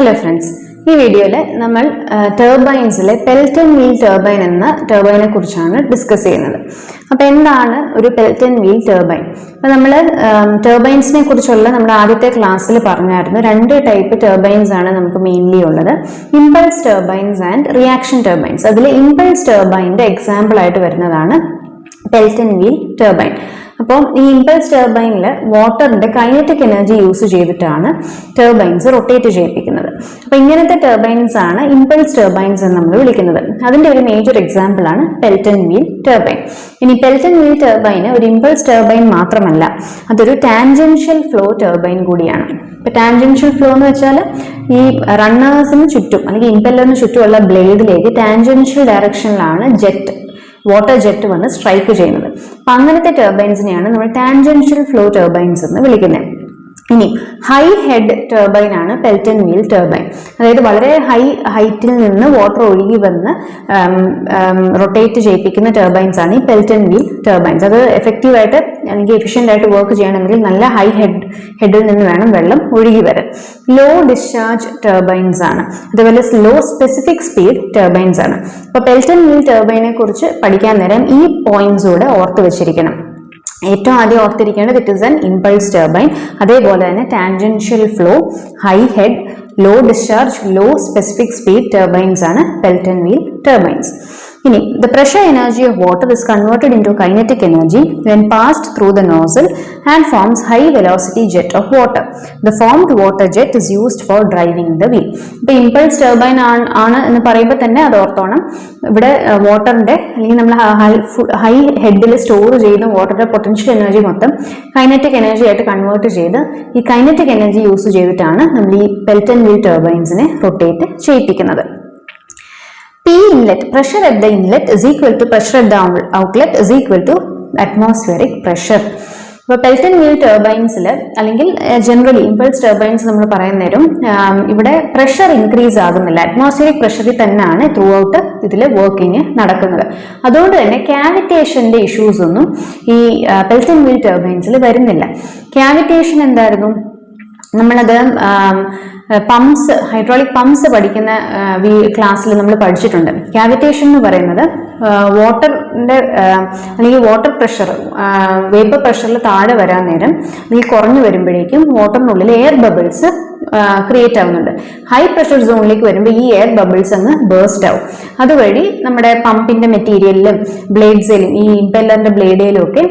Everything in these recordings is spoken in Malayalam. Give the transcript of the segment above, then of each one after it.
ഹലോ ഫ്രണ്ട്സ് ഈ വീഡിയോയിൽ നമ്മൾ ടർബൈൻസിലെ പെൽറ്റൻ വീൽ ടർബൈൻ എന്ന ടർബൈനെ കുറിച്ചാണ് ഡിസ്കസ് ചെയ്യുന്നത്. അപ്പോൾ എന്താണ് ഒരു പെൽറ്റൻ വീൽ ടർബൈൻ? അപ്പോൾ നമ്മൾ ടർബൈൻസിനെ കുറിച്ചുള്ള നമ്മുടെ ആദ്യത്തെ ക്ലാസ്സിൽ പറഞ്ഞായിരുന്നു രണ്ട് ടൈപ്പ് ടർബൈൻസ് ആണ് നമുക്ക് മെയിൻലി ഉള്ളത്. Impulse turbines and reaction turbines അതിൽ ഇമ്പൾസ് ടർബൈന്റെ എക്സാമ്പിൾ ആയിട്ട് വരുന്നതാണ് പെൽറ്റൻ വീൽ ടർബൈൻ. അപ്പോൾ ഈ ഇമ്പൾസ് ടർബൈനിൽ വാട്ടറിന്റെ കൈനറ്റിക് എനർജി യൂസ് ചെയ്തിട്ടാണ് ടർബൈൻസ് റൊട്ടേറ്റ് ചെയ്യിപ്പിക്കുന്നത്. അപ്പോൾ ഇങ്ങനത്തെ ടർബൈൻസ് ആണ് ഇമ്പൾസ് ടർബൈൻസ് എന്ന് നമ്മൾ വിളിക്കുന്നത്. അതിന്റെ ഒരു മേജർ എക്സാമ്പിൾ ആണ് പെൽറ്റൻ വീൽ ടർബൈൻ ഇനി പെൽറ്റൻ വീൽ ടർബൈന് ഒരു ഇമ്പൾസ് ടർബൈൻ മാത്രമല്ല അതൊരു ടാൻജൻഷ്യൽ ഫ്ലോ ടർബൈൻ കൂടിയാണ്. ഇപ്പൊ ടാൻജൻഷ്യൽ ഫ്ലോ എന്ന് വെച്ചാൽ ഈ റണ്ണേഴ്സിന് ചുറ്റും അല്ലെങ്കിൽ ഇമ്പല്ലറിന് ചുറ്റുമുള്ള ബ്ലേഡിലേക്ക് ടാൻജൻഷ്യൽ ഡയറക്ഷനിലാണ് ജെറ്റ് വാട്ടർ ജെറ്റ് വന്ന് സ്ട്രൈക്ക് ചെയ്യുന്നത്. അപ്പൊ അങ്ങനത്തെ ടർബൈൻസിനെയാണ് നമ്മൾ ടാൻജൻഷ്യൽ ഫ്ലോ ടർബൈൻസ് എന്ന് വിളിക്കുന്നത് ഇനി ഹൈ ഹെഡ് ടർബൈൻ ആണ് പെൽറ്റൻ വീൽ ടർബൈൻ അതായത് വളരെ ഹൈ ഹൈറ്റിൽ നിന്ന് വാട്ടർ ഒഴുകി വന്ന് റൊട്ടേറ്റ് ചെയ്യിപ്പിക്കുന്ന ടർബൈൻസ് ആണ് ഈ പെൽറ്റൻ വീൽ ടർബൈൻസ് അത് എഫക്റ്റീവായിട്ട് അല്ലെങ്കിൽ എഫിഷ്യന്റ് ആയിട്ട് വർക്ക് ചെയ്യണമെങ്കിൽ നല്ല ഹൈ ഹെഡ് ഹെഡിൽ നിന്ന് വേണം വെള്ളം ഒഴുകി വരാൻ. ലോ ഡിസ്ചാർജ് ടർബൈൻസ് ആണ്. അതുപോലെ ലോ സ്പെസിഫിക് സ്പീഡ് ടർബൈൻസ് ആണ്. അപ്പോൾ പെൽറ്റൻ വീൽ ടർബൈനെ കുറിച്ച് പഠിക്കാൻ നേരം ഈ പോയിന്റ്സ് കൂടെ ഓർത്ത് വെച്ചിരിക്കണം. ഏറ്റവും ആദ്യം ഓർത്തിരിക്കേണ്ടത് it is an impulse turbine അതേപോലെ തന്നെ tangential flow high head low discharge low specific speed turbines ആണ് പെൽറ്റൻ വീൽ ടർബൈൻസ് ഇനി the the pressure energy of water is converted into kinetic energy when passed through the nozzle and forms high velocity jet of water. The formed water jet is used for driving the wheel ഇപ്പൊ ഇമ്പൾസ് ടർബൈൻ ആണ് എന്ന് പറയുമ്പോൾ തന്നെ അത് ഓർത്തോണം. ഇവിടെ വാട്ടറിന്റെ അല്ലെങ്കിൽ നമ്മൾ ഹൈ ഹെഡിൽ സ്റ്റോർ ചെയ്യുന്ന വാട്ടറിന്റെ പൊട്ടൻഷ്യൽ എനർജി മൊത്തം കൈനറ്റിക് എനർജി ആയിട്ട് കൺവേർട്ട് ചെയ്ത് ഈ കൈനറ്റിക് എനർജി യൂസ് ചെയ്തിട്ടാണ് നമ്മൾ ഈ പെൽറ്റൻ വീൽ ടർബൈൻസിനെ റൊട്ടേറ്റ് ചെയ്യിപ്പിക്കുന്നത്. P inlet, pressure at the inlet is equal to pressure at the out- outlet is equal to atmospheric pressure. ഇപ്പോൾ പെൽറ്റൻ വീൽ ടർബൈൻസിൽ അല്ലെങ്കിൽ ജനറലി ഇമ്പൾസ് ടർബൈൻസ് നമ്മൾ പറയുന്ന നേരം ഇവിടെ പ്രഷർ ഇൻക്രീസ് ആകുന്നില്ല. അറ്റ്മോസ്ഫിയറിക് പ്രഷറിൽ തന്നെയാണ് ത്രൂ ഔട്ട് ഇതിൽ വർക്കിംഗ് നടക്കുന്നത്. അതുകൊണ്ട് തന്നെ ക്യാവിറ്റേഷന്റെ ഇഷ്യൂസ് ഒന്നും ഈ പെൽറ്റൻ വീൽ ടർബൈൻസിൽ വരുന്നില്ല. ക്യാവിറ്റേഷൻ എന്തായിരുന്നു? നമ്മളത് പമ്പ്സ് ഹൈഡ്രോളിക് പമ്പ്സ് പഠിക്കുന്ന ക്ലാസ്സിൽ നമ്മൾ പഠിച്ചിട്ടുണ്ട്. ക്യാവിറ്റേഷൻ എന്ന് പറയുന്നത് വാട്ടറിന്റെ അല്ലെങ്കിൽ വാട്ടർ പ്രഷർ വേപ്പർ പ്രഷറിൽ താഴെ വരാൻ നേരം അല്ലെങ്കിൽ കുറഞ്ഞു വരുമ്പോഴേക്കും വാട്ടറിനുള്ളിൽ എയർ ബബിൾസ് ക്രിയേറ്റ് ആവുന്നുണ്ട്. ഹൈ പ്രഷർ സോണിലേക്ക് വരുമ്പോൾ ഈ എയർ ബബിൾസ് അങ്ങ് ബേസ്റ്റ് ആവും. അതുവഴി നമ്മുടെ പമ്പിന്റെ മെറ്റീരിയലിലും ബ്ലേഡ്സിലും ഈ ഇമ്പെല്ലറിന്റെ ബ്ലേഡിലും ഒക്കെ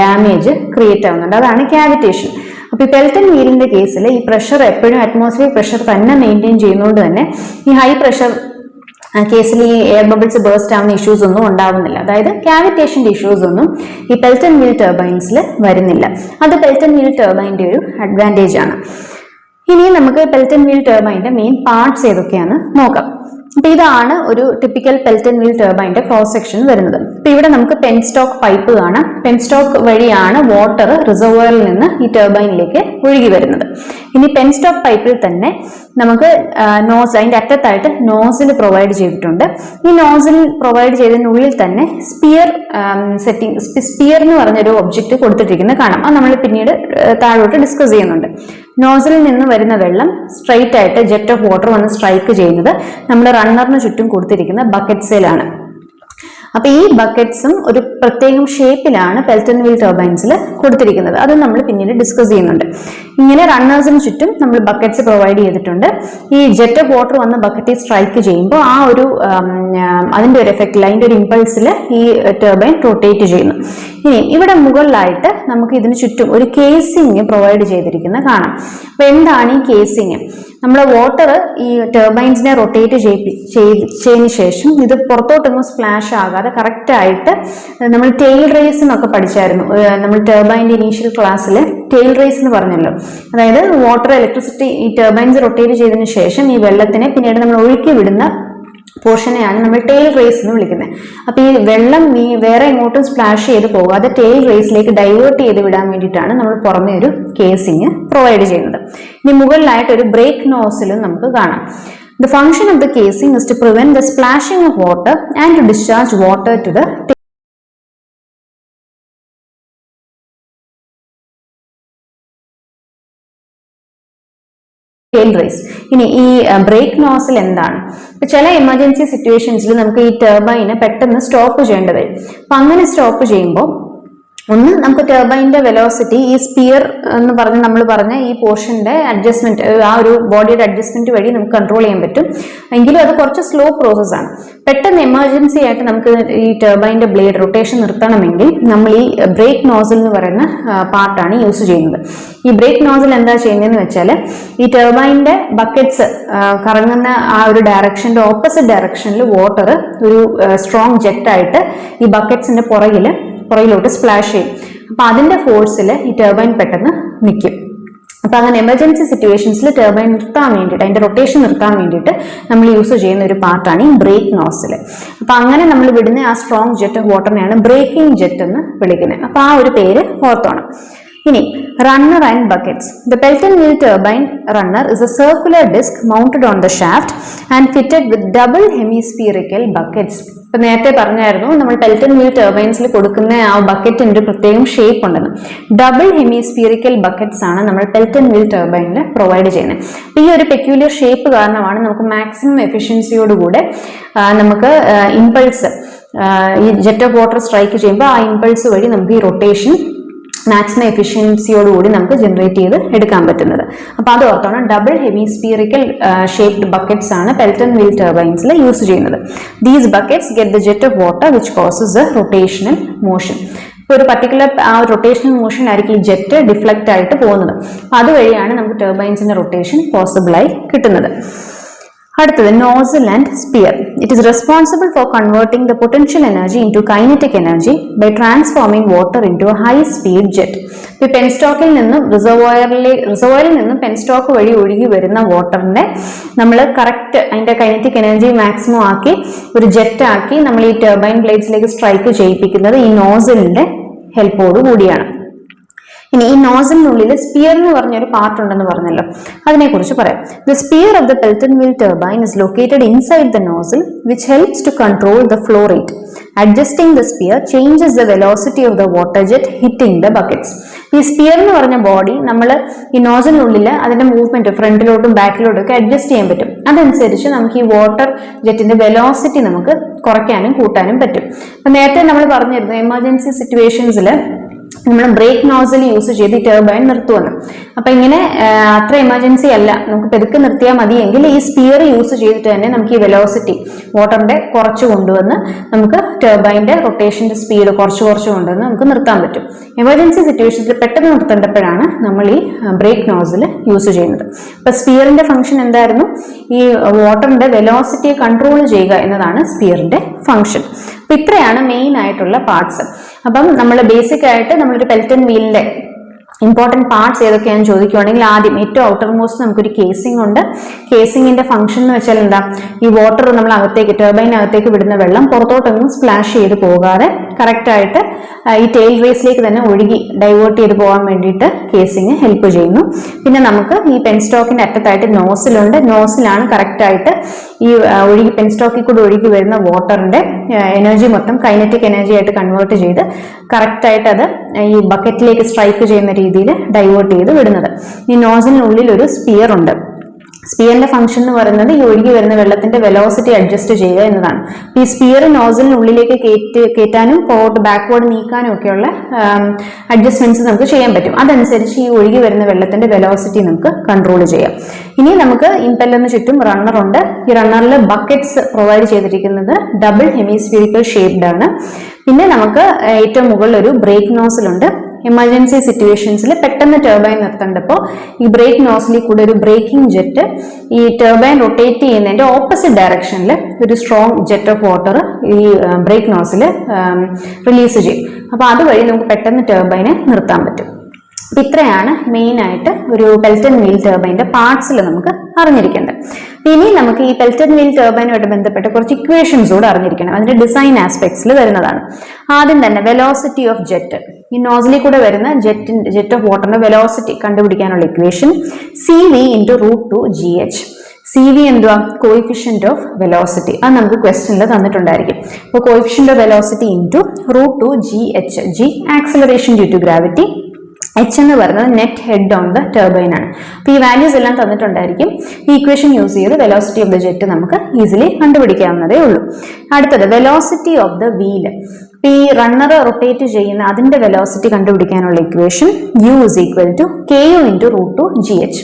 ഡാമേജ് ക്രിയേറ്റ് ആവുന്നുണ്ട്. അതാണ് ക്യാവിറ്റേഷൻ അപ്പൊ ഈ പെൽറ്റൻ വീലിന്റെ കേസിൽ ഈ പ്രഷർ എപ്പോഴും അറ്റ്മോസ്ഫിയർ പ്രഷർ തന്നെ മെയിന്റെയിൻ ചെയ്യുന്നതുകൊണ്ട് തന്നെ ഈ ഹൈ പ്രഷർ കേസിൽ ഈ എയർ ബബിൾസ് ബേസ്റ്റ് ആവുന്ന ഇഷ്യൂസ് ഒന്നും ഉണ്ടാവുന്നില്ല. അതായത് ക്യാവിറ്റേഷന്റെ ഇഷ്യൂസ് ഒന്നും ഈ പെൽറ്റൻ വീൽ ടർബൈൻസിൽ വരുന്നില്ല. അത് പെൽറ്റൻ വീൽ ടർബൈന്റെ ഒരു അഡ്വാന്റേജ് ആണ്. ഇനി നമുക്ക് പെൽറ്റൻ വീൽ ടർബൈന്റെ മെയിൻ പാർട്സ് ഏതൊക്കെയാണ് നോക്കാം. അപ്പൊ ഇതാണ് ഒരു ടിപ്പിക്കൽ പെൽറ്റൻ വീൽ ടർബൈന്റെ ക്രോസ് സെക്ഷൻ വരുന്നത്. അപ്പൊ ഇവിടെ നമുക്ക് പെൻ സ്റ്റോക്ക് പൈപ്പ് കാണാം. പെൻ സ്റ്റോക്ക് വഴിയാണ് വാട്ടർ റിസർവറിൽ നിന്ന് ഈ ടർബൈനിലേക്ക് ഒഴുകി വരുന്നത്. ഇനി പെൻ സ്റ്റോക്ക് പൈപ്പിൽ തന്നെ നമുക്ക് നോസ് അതിന്റെ അറ്റത്തായിട്ട് നോസിൽ പ്രൊവൈഡ് ചെയ്തിട്ടുണ്ട്. ഈ നോസിൽ പ്രൊവൈഡ് ചെയ്തതിനുള്ളിൽ തന്നെ സ്പിയർ സെറ്റിംഗ് സ്പിയർ എന്ന് പറഞ്ഞൊരു ഒബ്ജക്റ്റ് കൊടുത്തിട്ടിരിക്കുന്നത് കാണാം. അത് നമ്മൾ പിന്നീട് താഴോട്ട് ഡിസ്കസ് ചെയ്യുന്നുണ്ട്. നോസിൽ നിന്ന് വരുന്ന വെള്ളം സ്ട്രൈറ്റ് ആയിട്ട് ജെറ്റ് ഓഫ് വാട്ടർ വന്ന് സ്ട്രൈക്ക് ചെയ്യുന്നത്. നമ്മുടെ റണ്ണറിന് ചുറ്റും കൊടുത്തിരിക്കുന്ന ബക്കറ്റ്സിലാണ് അപ്പൊ ഈ ബക്കറ്റ്സും ഒരു പ്രത്യേകം ഷേപ്പിലാണ് പെൽറ്റൻ വീൽ ടർബൈൻസിൽ കൊടുത്തിരിക്കുന്നത്. അത് നമ്മൾ പിന്നീട് ഡിസ്കസ് ചെയ്യുന്നുണ്ട്. ഇങ്ങനെ റണ്ണേഴ്സിന് ചുറ്റും നമ്മൾ ബക്കറ്റ്സ് പ്രൊവൈഡ് ചെയ്തിട്ടുണ്ട്. ഈ ജെറ്റ് ഓഫ് വാട്ടർ വന്ന ബക്കറ്റിൽ സ്ട്രൈക്ക് ചെയ്യുമ്പോൾ ആ ഒരു അതിന്റെ ഒരു എഫക്റ്റിൽ അതിന്റെ ഒരു ഇമ്പൾസിൽ ഈ ടർബൈൻ റൊട്ടേറ്റ് ചെയ്യുന്നു. ഇനി ഇവിടെ മുകളിലായിട്ട് നമുക്ക് ഇതിന് ചുറ്റും ഒരു കേസിങ് പ്രൊവൈഡ് ചെയ്തിരിക്കുന്ന കാണാം. അപ്പൊ എന്താണ് ഈ കേസിങ് നമ്മൾ വാട്ടർ ഈ ടർബൈൻസിനെ റൊട്ടേറ്റ് ചെയ്തതിന് ശേഷം ഇത് പുറത്തോട്ടൊന്നും സ്പ്ലാഷ് ആകാതെ കറക്റ്റായിട്ട് നമ്മൾ ടെയിൽ റേസ് എന്നൊക്കെ പഠിച്ചായിരുന്നു. നമ്മൾ ടർബൈന്റെ ഇനീഷ്യൽ ക്ലാസ്സിൽ ടെയിൽ റേസ് എന്ന് പറഞ്ഞല്ലോ. അതായത് വാട്ടർ ഇലക്ട്രിസിറ്റി ഈ ടർബൈൻസ് റൊട്ടേറ്റ് ചെയ്തതിന് ശേഷം ഈ വെള്ളത്തിനെ പിന്നീട് നമ്മൾ ഒഴുക്കി വിടുന്ന പോർഷനെയാണ് നമ്മൾ ടെയിൽ റേസ് എന്ന് വിളിക്കുന്നത്. അപ്പൊ ഈ വെള്ളം ഈ വേറെ എങ്ങോട്ടും സ്പ്ലാഷ് ചെയ്ത് പോകാതെ ടെയിൽ റേസിലേക്ക് ഡൈവേർട്ട് ചെയ്ത് വിടാൻ വേണ്ടിയിട്ടാണ് നമ്മൾ പുറമെ ഒരു കേസിങ് പ്രൊവൈഡ് ചെയ്യുന്നത്. ഇനി മുകളിലായിട്ട് ഒരു ബ്രേക്ക് നോസിലും നമുക്ക് കാണാം. The function of the casing is to prevent the splashing of water and to discharge water to the race ഇനി ഈ ബ്രേക്ക് നോസിൽ എന്താണ്? ചില എമർജൻസി സിറ്റുവേഷൻസിൽ നമുക്ക് ഈ ടർബൈന് പെട്ടെന്ന് സ്റ്റോപ്പ് ചെയ്യേണ്ടി വരും. അപ്പൊ അങ്ങനെ സ്റ്റോപ്പ് ചെയ്യുമ്പോൾ ഒന്ന് നമുക്ക് ടർബൈന്റെ വെലോസിറ്റി ഈ സ്പിയർ എന്ന് പറഞ്ഞ് നമ്മൾ പറഞ്ഞ ഈ പോർഷന്റെ അഡ്ജസ്റ്റ്മെന്റ് ആ ഒരു ബോഡിയുടെ അഡ്ജസ്റ്റ്മെന്റ് വഴി നമുക്ക് കൺട്രോൾ ചെയ്യാൻ പറ്റും. എങ്കിലും അത് കുറച്ച് സ്ലോ പ്രോസസ്സാണ് പെട്ടെന്ന് എമർജൻസി ആയിട്ട് നമുക്ക് ഈ ടർബൈന്റെ ബ്ലേഡ് റൊട്ടേഷൻ നിർത്തണമെങ്കിൽ നമ്മൾ ഈ ബ്രേക്ക് നോസൽ എന്ന് പറയുന്ന പാർട്ടാണ് യൂസ് ചെയ്യുന്നത്. ഈ ബ്രേക്ക് നോസൽ എന്താ ചെയ്യുന്നതെന്ന് വെച്ചാൽ ഈ ടർബൈന്റെ ബക്കറ്റ്സ് കറങ്ങുന്ന ആ ഒരു ഡയറക്ഷന്റെ ഓപ്പോസിറ്റ് ഡയറക്ഷനിൽ വാട്ടർ ഒരു സ്ട്രോങ് ജെറ്റായിട്ട് ഈ ബക്കറ്റ്സിന്റെ പുറകിൽ പുറകിലോട്ട് സ്പ്ലാഷ് ചെയ്യും. അപ്പോൾ അതിന്റെ ഫോഴ്സിൽ ഈ ടർബൈൻ പെട്ടെന്ന് നിൽക്കും അപ്പോൾ അങ്ങനെ എമർജൻസി സിറ്റുവേഷൻസിൽ ടർബൈൻ നിർത്താൻ വേണ്ടിയിട്ട് അതിന്റെ റൊട്ടേഷൻ നിർത്താൻ വേണ്ടിയിട്ട് നമ്മൾ യൂസ് ചെയ്യുന്ന ഒരു പാർട്ടാണ് ഈ ബ്രേക്ക് നോസിൽ അപ്പോൾ അങ്ങനെ നമ്മൾ വിടുന്ന ആ സ്ട്രോങ് ജെറ്റ് ഓഫ് വാട്ടറിനെയാണ് ബ്രേക്കിംഗ് ജെറ്റ് എന്ന് വിളിക്കുന്നത്. അപ്പോൾ ആ ഒരു പേര് ഓർത്തോണം. ഇനി runner and buckets the Pelton wheel turbine runner is a circular disc mounted on the shaft and fitted with double hemispherical buckets ഇപ്പൊ നേരത്തെ പറഞ്ഞായിരുന്നു നമ്മൾ പെൽറ്റൻ വീൽ ടർബൈൻസിൽ കൊടുക്കുന്ന ആ ബക്കറ്റിന്റെ ഒരു പ്രത്യേകം ഷേപ്പ് ഉണ്ടെന്ന്. ഡബിൾ ഹെമിസ്പീറിക്കൽ ബക്കറ്റ്സ് ആണ് നമ്മൾ പെൽറ്റൻ വീൽ ടർബൈനിൽ പ്രൊവൈഡ് ചെയ്യുന്നത്. ഈ ഒരു പെക്യൂലിയർ ഷേപ്പ് കാരണമാണ് നമുക്ക് മാക്സിമം എഫിഷ്യൻസിയോടുകൂടെ നമുക്ക് ഇമ്പൾസ് ഈ ജെറ്റ് ഓഫ് വാട്ടർ സ്ട്രൈക്ക് ചെയ്യുമ്പോൾ ആ ഇമ്പൾസ് വഴി നമുക്ക് ഈ റൊട്ടേഷൻ മാക്സിമം എഫിഷ്യൻസിയോടുകൂടി നമുക്ക് ജനറേറ്റ് ചെയ്ത് എടുക്കാൻ പറ്റുന്നത്. അപ്പോൾ അത് ഓർത്തോണം double hemispherical shaped buckets ആണ് പെൽറ്റൺ വീൽ ടർബൈൻസിൽ യൂസ് ചെയ്യുന്നത്. These buckets get the jet of water which causes a rotational motion ഇപ്പോൾ ഒരു പർട്ടിക്കുലർ ആ റൊട്ടേഷണൽ മോഷൻ ആയിരിക്കും ഈ ജെറ്റ് ഡിഫ്ലക്റ്റ് ആയിട്ട് പോകുന്നത്. അപ്പോൾ അതുവഴിയാണ് നമുക്ക് ടർബൈൻസിന്റെ റൊട്ടേഷൻ പോസിബിളായി കിട്ടുന്നത്. അടുത്തത് nozzle and spear it is responsible for converting the potential energy into kinetic energy by transforming water into high speed jet ഇപ്പൊ പെൻസ്റ്റോക്കിൽ നിന്നും റിസർവോയറിലെ റിസർവോയറിൽ നിന്നും പെൻസ്റ്റോക്ക് വഴി ഒഴുകി വരുന്ന വാട്ടറിനെ നമ്മൾ കറക്റ്റ് അതിന്റെ കൈനറ്റിക് എനർജി മാക്സിമം ആക്കി ഒരു ജെറ്റ് ആക്കി നമ്മൾ ഈ ടർബൈൻ ബ്ലേഡ്സിലേക്ക് സ്ട്രൈക്ക് ചെയ്യിപ്പിക്കുന്നത് ഈ നോസലിന്റെ ഹെൽപ്പോട് കൂടിയാണ്. ഇനി ഈ നോസലിനുള്ളിൽ സ്പിയർ എന്ന് പറഞ്ഞൊരു പാർട്ട് ഉണ്ടെന്ന് പറഞ്ഞല്ലോ. അതിനെക്കുറിച്ച് പറയാം. The spear of the Pelton wheel turbine is located inside the nozzle which helps to control the flow rate adjusting the spear changes the velocity of the water jet hitting the buckets ഈ സ്പിയർ എന്ന് പറഞ്ഞ ബോഡി നമ്മൾ ഈ നോസലിനുള്ളിൽ അതിന്റെ മൂവ്മെന്റ് ഫ്രണ്ടിലോട്ടും ബാക്കിലോട്ടും ഒക്കെ അഡ്ജസ്റ്റ് ചെയ്യാൻ പറ്റും. അതനുസരിച്ച് നമുക്ക് ഈ വാട്ടർ ജെറ്റിന്റെ വെലോസിറ്റി നമുക്ക് കുറയ്ക്കാനും കൂട്ടാനും പറ്റും. അപ്പൊ നേരത്തെ നമ്മൾ പറഞ്ഞിരുന്നു എമർജൻസി സിറ്റുവേഷൻസിൽ നമ്മൾ ബ്രേക്ക് നോസൽ യൂസ് ചെയ്ത് ഈ ടർബൈൻ നിർത്തുമെന്ന് അപ്പൊ ഇങ്ങനെ അത്ര എമർജൻസി അല്ല. നമുക്ക് പെതുക്കെ നിർത്തിയാൽ മതിയെങ്കിൽ ഈ സ്പിയർ യൂസ് ചെയ്തിട്ട് തന്നെ നമുക്ക് ഈ വെലോസിറ്റി വാട്ടറിന്റെ കുറച്ച് കൊണ്ടുവന്ന് നമുക്ക് ടർബൈന്റെ റൊട്ടേഷന്റെ സ്പീഡ് കുറച്ച് കുറച്ച് കൊണ്ടുവന്ന് നമുക്ക് നിർത്താൻ പറ്റും. എമർജൻസി സിറ്റുവേഷനിൽ പെട്ടെന്ന് നിർത്തേണ്ടപ്പോഴാണ് നമ്മൾ ഈ ബ്രേക്ക് നോസൽ യൂസ് ചെയ്യുന്നത്. അപ്പൊ സ്പിയറിന്റെ ഫംഗ്ഷൻ എന്തായിരുന്നു? ഈ വാട്ടറിന്റെ വെലോസിറ്റിയെ കൺട്രോൾ ചെയ്യുക എന്നതാണ് സ്പിയറിന്റെ ഫംഗ്ഷൻ അപ്പൊ ഇത്രയാണ് മെയിൻ ആയിട്ടുള്ള പാർട്സ് അപ്പം നമ്മൾ ബേസിക് ആയിട്ട് നമ്മളൊരു പെൽറ്റൻ വീലിന്റെ ഇമ്പോർട്ടന്റ് പാർട്സ് ഏതൊക്കെയാണെന്ന് ചോദിക്കുവാണെങ്കിൽ ആദ്യം ഏറ്റവും ഔട്ടർ മോസ്റ്റ് നമുക്കൊരു കേസിംഗ് ഉണ്ട്. കേസിംഗിന്റെ ഫംഗ്ഷൻ എന്ന് വെച്ചാൽ എന്താ? ഈ വാട്ടർ നമ്മൾ അകത്തേക്ക് ടർബൈനകത്തേക്ക് വിടുന്ന വെള്ളം പുറത്തോട്ടൊന്നും സ്പ്ലാഷ് ചെയ്ത് പോകാതെ കറക്റ്റായിട്ട് ഈ ടെയിൽ റേസിലേക്ക് തന്നെ ഒഴുകി ഡൈവേർട്ട് ചെയ്ത് പോകാൻ വേണ്ടിയിട്ട് കേസിങ് ഹെൽപ്പ് ചെയ്യുന്നു. പിന്നെ നമുക്ക് ഈ പെൻ സ്റ്റോക്കിന്റെ അറ്റത്തായിട്ട് നോസിലുണ്ട് നോസിലാണ് കറക്റ്റ് ആയിട്ട് ഈ ഒഴുകി പെൻ സ്റ്റോക്കിൽ കൂടെ ഒഴുകി വരുന്ന വാട്ടറിന്റെ എനർജി മൊത്തം കൈനറ്റിക് എനർജി ആയിട്ട് കൺവേർട്ട് ചെയ്ത് കറക്റ്റായിട്ട് അത് ഈ ബക്കറ്റിലേക്ക് സ്ട്രൈക്ക് ചെയ്യുന്ന രീതിയിൽ ഡൈവേർട്ട് ചെയ്ത് വിടുന്നത്. ഈ നോസിനുള്ളിൽ ഒരു സ്പിയർ ഉണ്ട്. സ്പിയറിന്റെ ഫംഗ്ഷൻ എന്ന് പറയുന്നത് ഈ ഒഴുകി വരുന്ന വെള്ളത്തിന്റെ വെലോസിറ്റി അഡ്ജസ്റ്റ് ചെയ്യുക എന്നതാണ്. ഈ സ്പിയർ നോസിലിനുള്ളിലേക്ക് കയറ്റി കയറ്റാനും പോട്ട് ബാക്ക്വേർഡ് നീക്കാനും ഒക്കെയുള്ള അഡ്ജസ്റ്റ്മെന്റ്സ് നമുക്ക് ചെയ്യാൻ പറ്റും. അതനുസരിച്ച് ഈ ഒഴുകി വരുന്ന വെള്ളത്തിന്റെ വെലോസിറ്റി നമുക്ക് കൺട്രോൾ ചെയ്യാം. ഇനി നമുക്ക് ഇംപെല്ലറിന് ചുറ്റും റണ്ണർ ഉണ്ട്. ഈ റണ്ണറിൽ ബക്കറ്റ്സ് പ്രൊവൈഡ് ചെയ്തിരിക്കുന്നത് ഡബിൾ ഹെമിസ്ഫിയറിക്കൽ ഷേപ്ഡ് ആണ്. പിന്നെ നമുക്ക് ഏറ്റവും മുകളിൽ ഒരു ബ്രേക്ക് നോസിലുണ്ട് എമർജൻസി സിറ്റുവേഷൻസിൽ പെട്ടെന്ന് ടർബൈൻ നിർത്തേണ്ടപ്പോൾ ഈ ബ്രേക്ക് നോസിലി കൂടെ ഒരു ബ്രേക്കിംഗ് ജെറ്റ് ഈ ടർബൈൻ റൊട്ടേറ്റ് ചെയ്യുന്നതിന്റെ ഓപ്പോസിറ്റ് ഡയറക്ഷനിൽ ഒരു സ്ട്രോങ് ജെറ്റ് ഓഫ് വാട്ടർ ഈ ബ്രേക്ക് നോസിൽ റിലീസ് ചെയ്യും. അപ്പോൾ അതുവഴി നമുക്ക് പെട്ടെന്ന് ടർബൈനെ നിർത്താൻ പറ്റും. ഇത്രയാണ് മെയിനായിട്ട് ഒരു പെൽറ്റൻ വീൽ ടർബൈന്റെ പാർട്സിൽ നമുക്ക് അറിഞ്ഞിരിക്കേണ്ടത്. ഇനി നമുക്ക് ഈ പെൽറ്റൻ വീൽ ടർബൈനുമായിട്ട് ബന്ധപ്പെട്ട് കുറച്ച് ഇക്വേഷൻസ് കൂടെ അറിഞ്ഞിരിക്കണം. അതിന്റെ ഡിസൈൻ ആസ്പെക്ട്സിൽ വരുന്നതാണ്. ആദ്യം തന്നെ വെലോസിറ്റി ഓഫ് ജെറ്റ് ഈ നോസിലി കൂടെ വരുന്ന ജെറ്റിന്റെ ജെറ്റ് ഓഫ് വാട്ടറിന്റെ വെലോസിറ്റി കണ്ടുപിടിക്കാനുള്ള equation C V into root two G H C V എന്തുവാ? കോയിഫിഷ്യന്റ് ഓഫ് വെലോസിറ്റി അത് നമുക്ക് ക്വസ്റ്റനിൽ തന്നിട്ടുണ്ടായിരിക്കും. അപ്പോൾ coefficient of velocity into root two G H G acceleration due to gravity H എന്ന് പറയുന്നത് net head on the turbine ആണ്. അപ്പോൾ ഈ വാല്യൂസ് എല്ലാം തന്നിട്ടുണ്ടായിരിക്കും. ഈ ഇക്വേഷൻ യൂസ് ചെയ്ത് വെലോസിറ്റി ഓഫ് ദ ജെറ്റ് നമുക്ക് ഈസിലി കണ്ടുപിടിക്കാവുന്നതേ ഉള്ളൂ. അടുത്തത് വെലോസിറ്റി ഓഫ് ദ വീൽ ഈ റണ്ണർ റൊട്ടേറ്റ് ചെയ്യുന്ന അതിന്റെ വെലോസിറ്റി കണ്ടുപിടിക്കാനുള്ള equation U is equal to K U into root two G H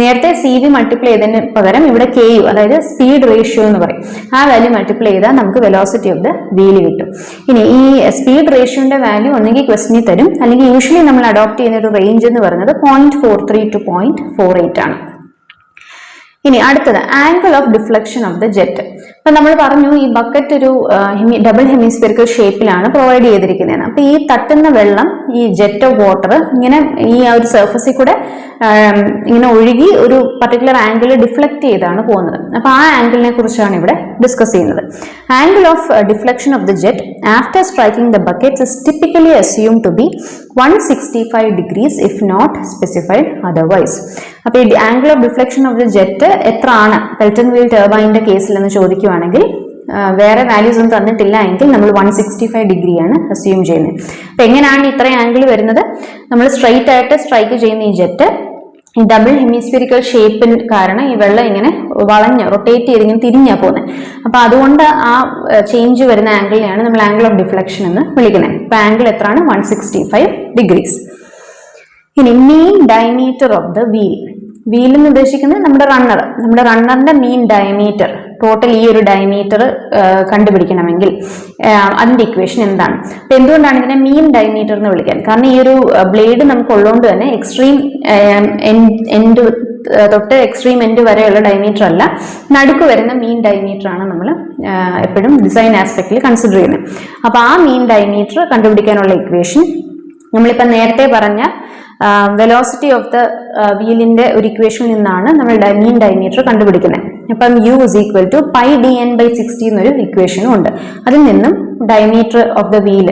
നേരത്തെ സി വി മൾട്ടിപ്ലൈ ചെയ്തതിന് പകരം ഇവിടെ കെ യു അതായത് സ്പീഡ് റേഷ്യോ എന്ന് പറയും. ആ വാല്യൂ മൾട്ടിപ്ലൈ ചെയ്താൽ നമുക്ക് വെലോസിറ്റി ഓഫ് ദ വീൽ കിട്ടും. ഇനി ഈ സ്പീഡ് റേഷ്യോന്റെ വാല്യൂ ഒന്നെങ്കിൽ ക്വസ്റ്റിനിൽ തരും അല്ലെങ്കിൽ യൂഷ്വലി നമ്മൾ അഡോപ്റ്റ് ചെയ്യുന്ന ഒരു റേഞ്ച് എന്ന് പറയുന്നത് point four three to point four eight ആണ്. ഇനി അടുത്തത് angle of deflection of the jet അപ്പൊ നമ്മൾ പറഞ്ഞു ഈ ബക്കറ്റ് ഒരു ഡബിൾ ഹെമിസ്ഫിയറിക്കൽ ഷേപ്പിലാണ് പ്രൊവൈഡ് ചെയ്തിരിക്കുന്നത് അപ്പൊ ഈ തട്ടുന്ന വെള്ളം ഈ ജെറ്റ് ഓഫ് വാട്ടർ ഇങ്ങനെ ഈ ആ ഒരു സർഫസിൽ കൂടെ ഇങ്ങനെ ഒഴുകി ഒരു പർട്ടിക്കുലർ ആംഗിൾ ഡിഫ്ലക്ട് ചെയ്താണ് പോകുന്നത്. അപ്പൊ ആ ആംഗിളിനെ കുറിച്ചാണ് ഇവിടെ ഡിസ്കസ് ചെയ്യുന്നത്. Angle of deflection of the jet after striking the buckets is typically assume to be one sixty five degrees if not specified otherwise അപ്പോൾ ഈ angle of deflection of the jet എത്ര ആണ്? പെൽറ്റൻ വീൽ ടർബൈന്റെ കേസിൽ എന്ന് ചോദിക്കുവാണെങ്കിൽ ആ, വേറെ വാല്യൂസ് ഒന്നും തന്നിട്ടില്ല എങ്കിൽ നമ്മൾ വൺ സിക്സ്റ്റി ഫൈവ് ഡിഗ്രിയാണ് അസ്യൂം ചെയ്യുന്നത്. അപ്പൊ എങ്ങനെയാണ് ഇത്രയും ആംഗിൾ വരുന്നത്? നമ്മൾ സ്ട്രൈറ്റ് ആയിട്ട് സ്ട്രൈക്ക് ചെയ്യുന്ന ഈ ജെറ്റ് ഈ ഡബിൾ ഹെമിസ്ഫിരിക്കൽ ഷേപ്പിന് കാരണം ഈ വെള്ളം ഇങ്ങനെ വളഞ്ഞ് റൊട്ടേറ്റ് ചെയ്ത് ഇങ്ങനെ തിരിഞ്ഞാ പോകുന്നത് അപ്പൊ അതുകൊണ്ട് ആ ചേഞ്ച് വരുന്ന ആംഗിളിനെയാണ് നമ്മൾ ആംഗിൾ ഓഫ് ഡിഫ്ലക്ഷൻ എന്ന് വിളിക്കുന്നത്. അപ്പൊ ആംഗിൾ എത്രയാണ്? വൺ സിക്സ്റ്റി ഫൈവ് ഡിഗ്രീസ് ഇനി main diameter of the wheel wheel എന്ന് ഉദ്ദേശിക്കുന്നത് നമ്മുടെ റണ്ണർ നമ്മുടെ റണ്ണറിന്റെ മീൻ ഡയമീറ്റർ ടോട്ടൽ ഈ ഒരു ഡയമീറ്റർ കണ്ടുപിടിക്കണമെങ്കിൽ അതിന്റെ ഇക്വേഷൻ എന്താണ്? അപ്പൊ എന്തുകൊണ്ടാണ് ഇതിനെ മീൻ ഡയമീറ്റർ എന്ന് വിളിക്കാൻ? കാരണം ഈ ഒരു ബ്ലേഡ് നമുക്ക് ഉള്ളതുകൊണ്ട് തന്നെ എക്സ്ട്രീം എൻഡ് തൊട്ട് എക്സ്ട്രീം എൻഡ് വരെയുള്ള ഡയമീറ്റർ അല്ല നടുക്ക് വരുന്ന മീൻ ഡയമീറ്റർ ആണ് നമ്മൾ എപ്പോഴും ഡിസൈൻ ആസ്പെക്റ്റിൽ കൺസിഡർ ചെയ്യുന്നത്. അപ്പോൾ ആ മീൻ ഡയമീറ്റർ കണ്ടുപിടിക്കാനുള്ള ഇക്വേഷൻ നമ്മളിപ്പോൾ നേരത്തെ പറഞ്ഞ വെലോസിറ്റി ഓഫ് ദ വീലിന്റെ ഒരു ഇക്വേഷനിൽ നിന്നാണ് നമ്മൾ മീൻ ഡയമീറ്റർ കണ്ടുപിടിക്കുന്നത്. അപ്പം U is equal to pi D N by sixty എന്നൊരു ഇക്വേഷനും ഉണ്ട്. അതിൽ നിന്നും ഡയമീറ്റർ ഓഫ് ദ വീൽ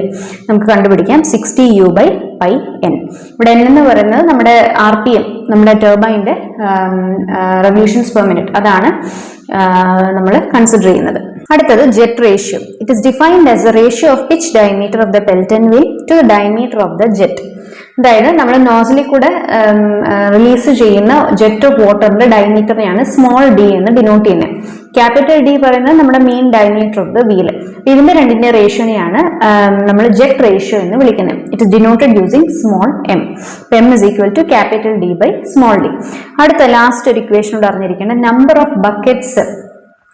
നമുക്ക് കണ്ടുപിടിക്കാം. Sixty U by pi N ഇവിടെ എൻ എന്ന് പറയുന്നത് നമ്മുടെ ആർ പി എം നമ്മുടെ ടർബൈന്റെ റെവല്യൂഷൻസ് പെർ മിനിറ്റ് അതാണ് നമ്മൾ കൺസിഡർ ചെയ്യുന്നത്. അടുത്തത് jet ratio it is defined as a ratio of pitch diameter of the Pelton wheel to the diameter of the jet അതായത് നമ്മൾ നോസിലിൽ കൂടെ റിലീസ് ചെയ്യുന്ന ജെറ്റ് ഓഫ് വാട്ടറിന്റെ ഡയമീറ്ററിനെയാണ് സ്മോൾ ഡി എന്ന് ഡിനോട്ട് ചെയ്യുന്നത്. ക്യാപിറ്റൽ ഡി പറയുന്നത് നമ്മുടെ main diameter of the wheel ഇതിന്റെ രണ്ടിന്റെ റേഷ്യോനെയാണ് നമ്മൾ ജെറ്റ് റേഷ്യോ എന്ന് വിളിക്കുന്നത്. It denoted using small M M is equal to capital D by small D അടുത്ത ലാസ്റ്റ് ഒരു ഇക്വേഷനോട് അറിഞ്ഞിരിക്കേണ്ട നമ്പർ ഓഫ് ബക്കറ്റ്സ്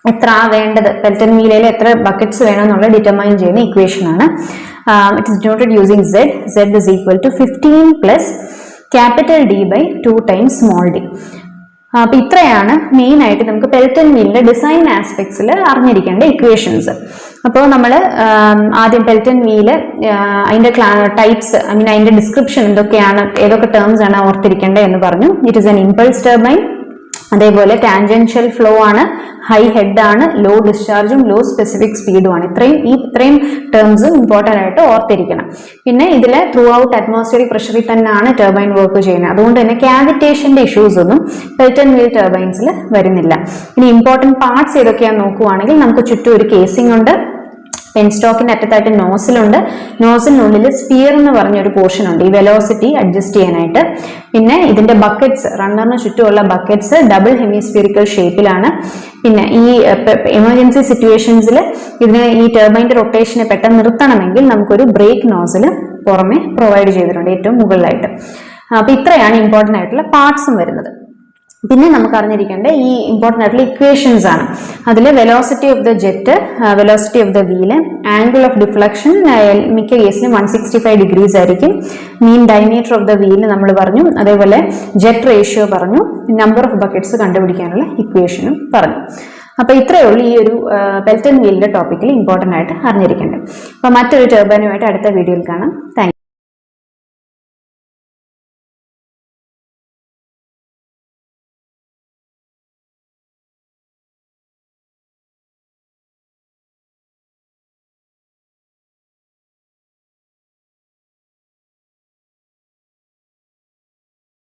എത്ര വേണ്ടത്? പെൽറ്റൻ മീലയിൽ എത്ര ബക്കറ്റ്സ് വേണം എന്നുള്ള ഡിറ്റർമൈൻ ചെയ്യുന്ന ഇക്വേഷൻ ആണ്. It is denoted using Z Z is equal to fifteen plus capital D by two times small D അപ്പൊ ഇത്രയാണ് മെയിൻ ആയിട്ട് നമുക്ക് പെൽറ്റൻ മീലിന്റെ ഡിസൈൻ ആസ്പെക്ട്സിൽ അറിഞ്ഞിരിക്കേണ്ട ഇക്വേഷൻസ് അപ്പോൾ നമ്മൾ ആദ്യം പെൽറ്റൻ വീൽ അതിന്റെ ടൈപ്സ് ഐ മീൻ അതിന്റെ ഡിസ്ക്രിപ്ഷൻ എന്തൊക്കെയാണ് ഏതൊക്കെ ടേംസ് ആണ് ഓർത്തിരിക്കേണ്ടത് എന്ന് പറഞ്ഞു. It is an impulse turbine അതേപോലെ ടാൻജൻഷ്യൽ ഫ്ലോ ആണ് ഹൈ ഹെഡ് ആണ് ലോ ഡിസ്ചാർജും ലോ സ്പെസിഫിക് സ്പീഡും ആണ്. ഇത്രയും ഈ ഇത്രയും ടേംസും ഇമ്പോർട്ടന്റ് ആയിട്ട് ഓർത്തിരിക്കണം. പിന്നെ ഇതിൽ ത്രൂ ഔട്ട് അറ്റ്മോസ്ഫിയറിക് പ്രഷറിൽ തന്നെയാണ് ടർബൈൻ വർക്ക് ചെയ്യുന്നത്. അതുകൊണ്ട് തന്നെ ക്യാവിറ്റേഷന്റെ ഇഷ്യൂസ് ഒന്നും പെൽറ്റൻ വീൽ ടർബൈൻസിൽ വരുന്നില്ല. ഇനി ഇമ്പോർട്ടന്റ് പാർട്സ് ഏതൊക്കെയാണെന്ന് നോക്കുവാണെങ്കിൽ നമുക്ക് ചുറ്റും ഒരു കേസിംഗ് ഉണ്ട്. പെൻസ്റ്റോക്കിന്റെ അറ്റത്തായിട്ട് നോസിലുണ്ട് നോസിലിനുള്ളിൽ സ്പിയർ എന്ന് പറഞ്ഞ ഒരു പോർഷൻ ഉണ്ട് ഈ വെലോസിറ്റി അഡ്ജസ്റ്റ് ചെയ്യാനായിട്ട്. പിന്നെ ഇതിന്റെ ബക്കറ്റ്സ് റണ്ണറിന് ചുറ്റുമുള്ള ബക്കറ്റ്സ് ഡബിൾ ഹെമിസ്ഫിയറിക്കൽ ഷേപ്പിലാണ് പിന്നെ ഈ എമർജൻസി സിറ്റുവേഷൻസിൽ ഇതിന് ഈ ടർബൈന്റെ റൊട്ടേഷനെ പെട്ടെന്ന് നിർത്തണമെങ്കിൽ നമുക്കൊരു ബ്രേക്ക് നോസിൽ പുറമെ പ്രൊവൈഡ് ചെയ്തിട്ടുണ്ട് ഏറ്റവും മുകളിലായിട്ട്. അപ്പൊ ഇത്രയാണ് ഇമ്പോർട്ടന്റ് ആയിട്ടുള്ള പാർട്സും വരുന്നത്. പിന്നെ നമുക്ക് അറിഞ്ഞിരിക്കേണ്ട ഈ ഇമ്പോർട്ടന്റ് ആയിട്ടുള്ള ഇക്വേഷൻസ് ആണ്. അതിൽ velocity of the jet velocity of the wheel angle of deflection മിക്ക കേസിലും വൺ സിക്സ്റ്റി ഫൈവ് ഡിഗ്രീസ് ആയിരിക്കും. Mean diameter of the wheel നമ്മൾ പറഞ്ഞു അതേപോലെ ജെറ്റ് റേഷ്യോ പറഞ്ഞു നമ്പർ ഓഫ് ബക്കറ്റ്സ് കണ്ടുപിടിക്കാനുള്ള ഇക്വേഷനും പറഞ്ഞു. അപ്പോൾ ഇത്രയേ ഉള്ളൂ ഈ ഒരു പെൽറ്റൻ വീലിന്റെ ടോപ്പിക്കിൽ ഇമ്പോർട്ടന്റ് ആയിട്ട് അറിഞ്ഞിരിക്കേണ്ടത്. അപ്പോൾ മറ്റൊരു ടർബൈനുമായിട്ട് അടുത്ത വീഡിയോയിൽ കാണാം. താങ്ക്